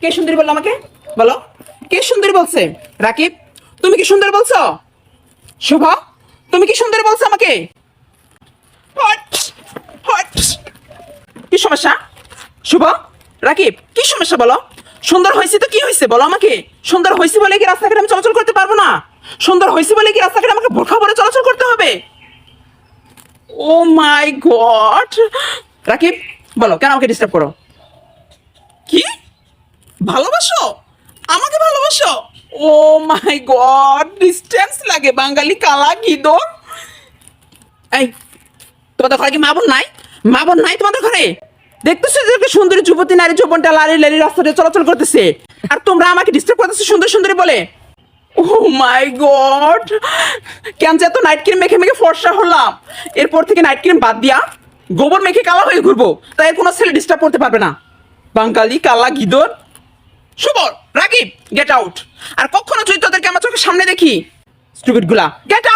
কে বলল আমাকে? বলো। কে বলছে? রাকিব, তুমি কি সুন্দর বলছো? শুভ, তুমি কি সুন্দর বলছো আমাকে? কি সমস্যা? রাকিব, কি সমস্যা বলো? সুন্দর হয়েছে তো কি হয়েছে? বলো আমাকে। সুন্দর হয়েছে বলে কি রাস্তাঘাটে আমি চলাচল করতে পারব না? সুন্দর হয়েছে বলে কি রাস্তাঘাটে আমাকে বোরখা পরে চলাচল করতে হবে? ও মাই গড রাকিব, বলো, কেন আমাকে ডিস্টার্ব করো? কি? ভালোবাসো? আমাকে ভালোবাসো? ও মাই গড ডিস্টেন্স লাগে, বাঙালি কালা গিদর। এই, তোমাদের ঘরে কি মা বোন নাই? মা বোন নাই তোমাদের ঘরে? দেখতেছো যে সুন্দরী যুবতী নারী যৌবনটা লারি লারি রাস্তাতে চলাচল করতেছে? আর তোমরা আমাকে ডিস্টার্ব করতেছো সুন্দর সুন্দরী বলে? ও মাই গড কেন যে এত নাইট ক্রিম মেখে মেখে ফর্সা হলাম। এরপর থেকে নাইট ক্রিম বাদ দিয়া গোবর মেখে কালা হয়ে ঘুরবো। তাই কোনো ছেলে ডিস্টার্ব করতে পারবে না। বাঙালি, কালা, গিদর। শুভর রাকিব গেট আউট আর কখনো যদি তোদেরকে আমার চোখের সামনে দেখি স্টুপিডগুলা গেট